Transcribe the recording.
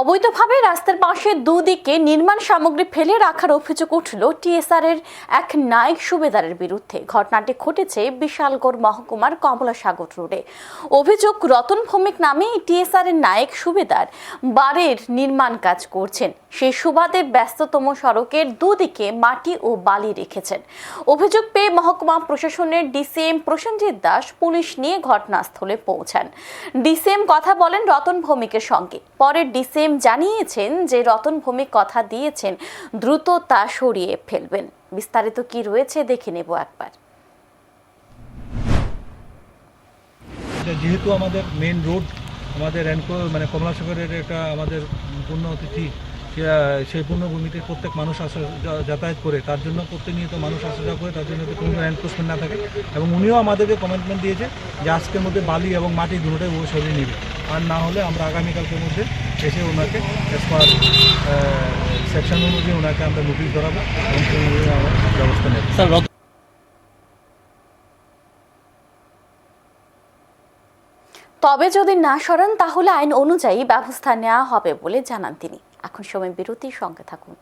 অবৈধভাবে রাস্তার পাশে দুদিকে নির্মাণ সামগ্রী ফেলে রাখার অভিযোগ উঠল টিএসআর এর এক নায়ক সুবেদারের বিরুদ্ধে। ঘটনাটি ঘটেছে বিশালগড় মহকুমার কমলাসাগর রোডে। অভিযোগ, রতন ভৌমিক নামে টিএসআর এর নায়ক সুবেদার বাড়ির নির্মাণ কাজ করছেন। সেই সুবাদে ব্যস্ততম সড়কের দুদিকে মাটি ও বালি রেখেছেন। অভিযোগ পেয়ে মহকুমা প্রশাসনের ডিসিএম প্রসেনজিৎ দাস পুলিশ নিয়ে ঘটনাস্থলে পৌঁছান। ডিসিএম কথা বলেন রতন ভৌমিকের সঙ্গে। পরে ডিসিএম জানিয়েছেন যে রতন ভৌমিক কথা দিয়েছেন, দ্রুত তা সরিয়ে ফেলবেন। বিস্তারিত কি রয়েছে দেখে নেব একবার। যেহেতু আমাদের মেন রোড আমাদের মানে কমলাসাগরের একটা আমাদের পূর্ণ অতিথি সেই পূর্ণভূমিতে প্রত্যেক মানুষ আসা যাতায়াত করে, তার জন্য প্রতিনিয়ত মানুষ আসা যাওয়া করে, তার জন্য কোনো এনক্রোচমেন্ট না থাকে। এবং উনিও আমাদেরকে কমিটমেন্ট দিয়েছে যে আজকের মধ্যে বালি এবং মাটি দুটোটাই ও সরিয়ে নেবে। আর না হলে আমরা আগামীকালকের মধ্যে এসে ওনাকে অ্যাজ পার সেকশন অনুযায়ী ওনাকে আমরা নোটিশ ধরাবো এবং সেই অনুযায়ী আমরা ব্যবস্থা নেব। তবে যদি না সরান তাহলে আইন অনুযায়ী ব্যবস্থা নেওয়া হবে বলে জানান তিনি। এখন সময় বিরতির সঙ্গে থাকুন।